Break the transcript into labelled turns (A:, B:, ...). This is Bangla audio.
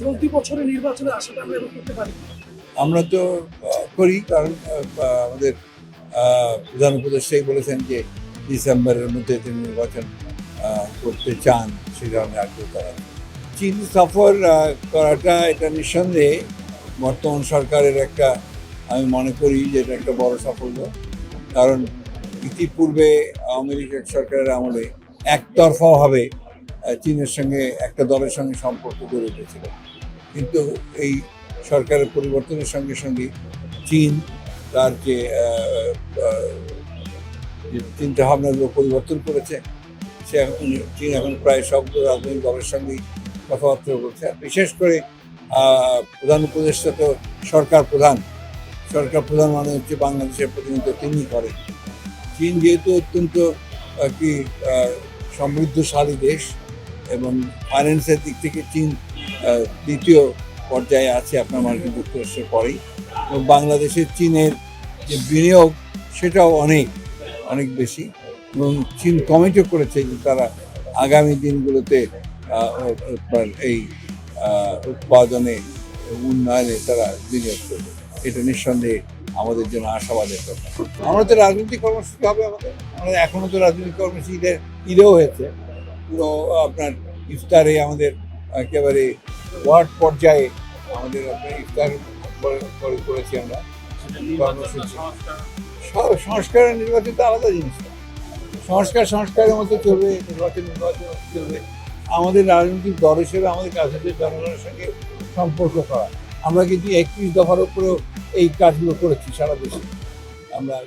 A: চলতি আশাটা আমরা করতে পারি।
B: আমরা তো করি, কারণ আমাদের প্রধান উপদেষ্টাই বলেছেন যে ডিসেম্বরের মধ্যে তিনি নির্বাচন করতে চান, সেই ধরনের আগ্রহ করা চীন সফর করাটা এটা নিঃসন্দেহে বর্তমান সরকারের একটা, আমি মনে করি যে এটা একটা বড় সাফল্য। কারণ ইতিপূর্বে আওয়ামী লীগ সরকারের আমলে একতরফাভাবে চীনের সঙ্গে একটা দলের সঙ্গে সম্পর্ক গড়ে উঠেছিল। কিন্তু এই সরকারের পরিবর্তনের সঙ্গে সঙ্গে চীন তার যে চিন্তা ভাবনাগুলো পরিবর্তন করেছে, সে এখন চীন এখন প্রায় সব রাজনৈতিক দলের সঙ্গেই কথাবার্তা বলছে। বিশেষ করে প্রধান উপদেষ্টা তো সরকার প্রধান। সরকার প্রধান মানে হচ্ছে বাংলাদেশের প্রতিনিধিত্ব তিনি করেন। চীন যেহেতু অত্যন্ত কি সমৃদ্ধশালী দেশ ফাইন্যান্সের দিক থেকে চীন দ্বিতীয় পর্যায়ে আছে আপনার মার্কিন যুক্তরাষ্ট্রের পরেই। এবং বাংলাদেশের চীনের যে বিনিয়োগ, সেটাও অনেক অনেক বেশি। এবং চীন কমিটও করেছে যে তারা আগামী দিনগুলোতে এই উৎপাদনে উন্নয়নে তারা বিনিয়োগ করবে। এটা নিঃসন্দেহে আমাদের জন্য আশাবাদের কথা। আমরা তো রাজনৈতিক কর্মসূচি হবে আমাদের। আমাদের এখনও তো রাজনৈতিক কর্মসূচি ঈদের ঈদেও হয়েছে। পুরো আপনার ইফতারে আমাদের একেবারে ওয়ার্ড পর্যায়ে আমাদের আপনার ইফতার করে- করে- করেছি আমরা। কর্মসূচি সংস্কার নির্বাচন তো আলাদা জিনিস। সংস্কার, সংস্কারের মতো চলবে, নির্বাচন নির্বাচন চলবে। আমাদের রাজনৈতিক দল হিসেবে আমাদের হচ্ছে জনগণের সঙ্গে সম্পর্ক করা। আমরা কিন্তু একত্রিশ দফার উপরেও এই কাজগুলো করেছি সারা দেশে। আমরা